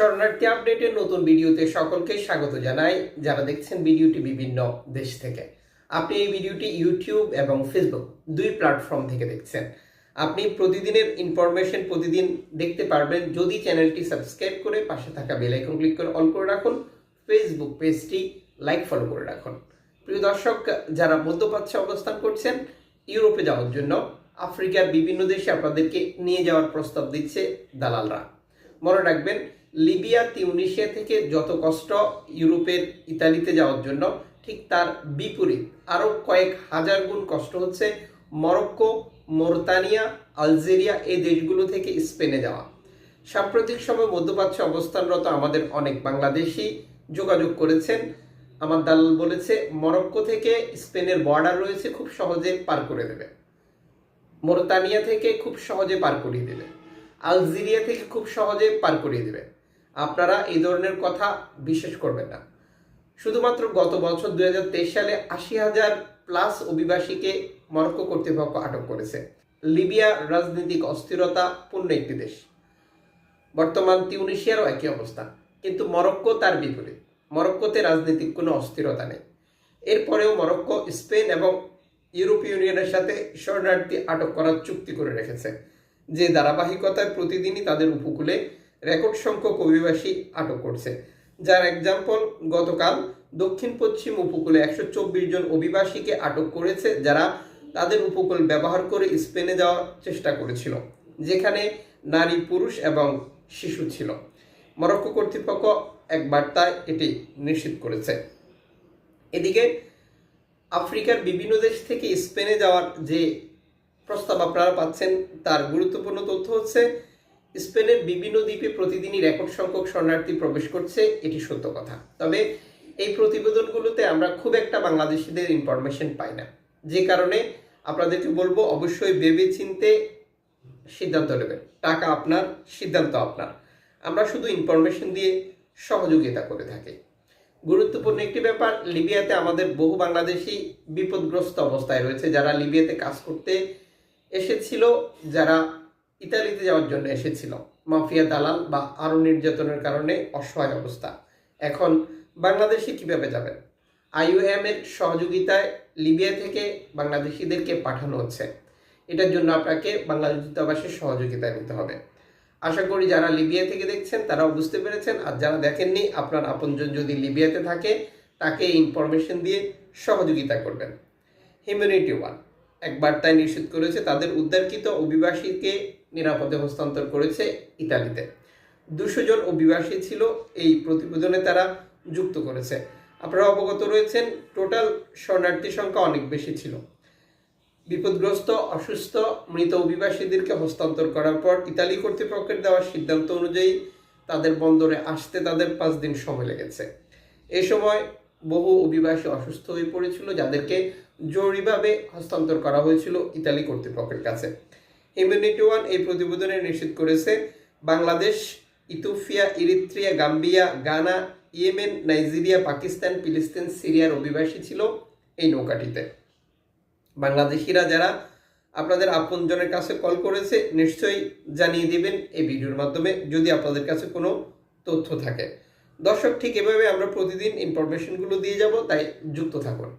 শরণার্থী আপডেটের নতুন ভিডিওতে সকলকে স্বাগত জানাই। যারা দেখছেন ভিডিওটি বিভিন্ন দেশ থেকে। আপনি এই ভিডিওটি ইউটিউব এবং ফেসবুক দুই প্ল্যাটফর্ম থেকে দেখছেন। আপনি প্রতিদিনের ইনফরমেশন প্রতিদিন দেখতে পারবেন। যদি চ্যানেলটি সাবস্ক্রাইব করে পাশে থাকা বেল আইকন ক্লিক করে অন করে রাখুন ফেসবুক পেজটি লাইক ফলো করে রাখুন। প্রিয় দর্শক, যারা মধ্যপ্রাচ্যে অবস্থান করছেন, ইউরোপে যাওয়ার জন্য আফ্রিকার বিভিন্ন দেশে আপনাদেরকে নিয়ে যাওয়ার প্রস্তাব দিচ্ছে দালালরা। মনে রাখবেন লিবিয়া তিউনিশিয়া থেকে যত কষ্ট ইউরোপের ইতালিতে যাওয়ার জন্য, ঠিক তার বিপরীত আরও কয়েক হাজার গুণ কষ্ট হচ্ছে মরক্কো, মোরতানিয়া, আলজেরিয়া এই দেশগুলো থেকে স্পেনে যাওয়া। সাম্প্রতিক সময় মধ্যপ্রাচ্যে অবস্থানরত আমাদের অনেক বাংলাদেশি যোগাযোগ করেছেন। আমার দালাল বলেছে, মরক্কো থেকে স্পেনের বর্ডার রয়েছে, খুব সহজে পার করে দেবে। মোরতানিয়া থেকে খুব সহজে পার করিয়ে দেবে। আলজেরিয়া থেকে খুব সহজে পার করিয়ে দেবে। আপনারা এই ধরনের কথা বিশ্বাস করবেন না। শুধুমাত্র গত বছর দুই হাজার তেইশ সালে আশি হাজার প্লাস অভিবাসীকে মরক্কো কর্তৃপক্ষ আটক করেছে। লিবিয়া রাজনৈতিক অস্থিরতা পূর্ণ একটি দেশ। বর্তমান তিউনিশিয়ারও একই অবস্থা। কিন্তু মরক্কো তার বিপরীত। মরক্কোতে রাজনৈতিক কোনো অস্থিরতা নেই। এরপরেও মরক্কো, স্পেন এবং ইউরোপীয় ইউনিয়নের সাথে শরণার্থী আটক করার চুক্তি করে রেখেছে। যে ধারাবাহিকতায় প্রতিদিনই তাদের উপকূলে রেকর্ড সংখ্যক অভিবাসী আটক করছে। যার এক্সাম্পল গতকাল দক্ষিণ পশ্চিম উপকূলে একশো চব্বিশ জন অভিবাসীকে আটক করেছে যারা তাদের উপকূল ব্যবহার করে স্পেনে যাওয়ার চেষ্টা করেছিল, যেখানে নারী, পুরুষ এবং শিশু ছিল। মরক্কো কর্তৃপক্ষ এক বার্তায় এটি নিশ্চিত করেছে। এদিকে, আফ্রিকার বিভিন্ন দেশ থেকে স্পেনে যাওয়ার যে প্রস্তাব আপনারা পাচ্ছেন, তার গুরুত্বপূর্ণ তথ্য হচ্ছে স্পেনের বিভিন্ন দ্বীপে প্রতিদিনই রেকর্ড সংখ্যক শরণার্থী প্রবেশ করছে, এটি সত্য কথা। তবে এই প্রতিবেদনগুলোতে আমরা খুব একটা বাংলাদেশিদের ইনফরমেশন পাই না। যে কারণে আপনাদেরকে বলব, অবশ্যই ভেবে চিনতে সিদ্ধান্ত নেবেন। টাকা আপনার, সিদ্ধান্ত আপনার। আমরা শুধু ইনফরমেশন দিয়ে সহযোগিতা করে থাকি। গুরুত্বপূর্ণ একটি ব্যাপার, লিবিয়াতে আমাদের বহু বাংলাদেশি বিপদগ্রস্ত অবস্থায় রয়েছে, যারা লিবিয়াতে কাজ করতে এসেছিল, যারা ইতালিতে যাওয়ার জন্য এসেছিল। মাফিয়া দালাল বা আরও নির্যাতনের কারণে অসহায় অবস্থা। এখন বাংলাদেশে কীভাবে যাবেন? আইওএম এর সহযোগিতায় লিবিয়া থেকে বাংলাদেশিদেরকে পাঠানো হচ্ছে। এটার জন্য আপনাকে বাংলাদেশ দূতাবাসের সহযোগিতা নিতে হবে। আশা করি যারা লিবিয়া থেকে দেখছেন, তারাও বুঝতে পেরেছেন। আর যারা দেখেননি, আপনার আপনজন যদি লিবিয়াতে থাকে, তাকে ইনফরমেশন দিয়ে সহযোগিতা করবেন। হিউম্যানিটি ওয়ান এক বার্তায় নিশ্চিত করেছে তাদের উদ্ধারকৃত অভিবাসীকে নিরাপদে হস্তান্তর করেছে ইতালিতে। দুশো জন অভিবাসী ছিল এই প্রতিবেদনে তারা যুক্ত করেছে। আপনারা অবগত রয়েছেন, টোটাল শরণার্থী সংখ্যা অনেক বেশি ছিল। বিপদগ্রস্ত, অসুস্থ, মৃত অভিবাসীদেরকে হস্তান্তর করার পর ইতালি কর্তৃপক্ষের দেওয়া সিদ্ধান্ত অনুযায়ী তাদের বন্দরে আসতে তাদের পাঁচ দিন সময় লেগেছে। এ সময় বহু অভিবাসী অসুস্থ হয়ে পড়েছিল, যাদেরকে জরুরিভাবে হস্তান্তর করা হয়েছিল ইতালি কর্তৃপক্ষের কাছে। হিউম্যানিটি ওয়ান এই প্রতিবেদনে নিশ্চিত করেছে, Bangladesh Ethiopia Eritrea, Gambia, Ghana, Yemen, Nigeria, Pakistan, ফিলিস্তিন, সিরিয়ার অভিবাসী ছিল এই নৌকাটিতে। বাংলাদেশিরা যারা আপনাদের আপনজনের কাছে কল করেছে, নিশ্চয়ই জানিয়ে দিবেন এই ভিডিওর মাধ্যমে যদি আপনাদের কাছে কোনো তথ্য থাকে। দর্শক, ঠিক এভাবে আমরা প্রতিদিন ইনফরমেশনগুলো দিয়ে যাব, তাই যুক্ত থাকুন।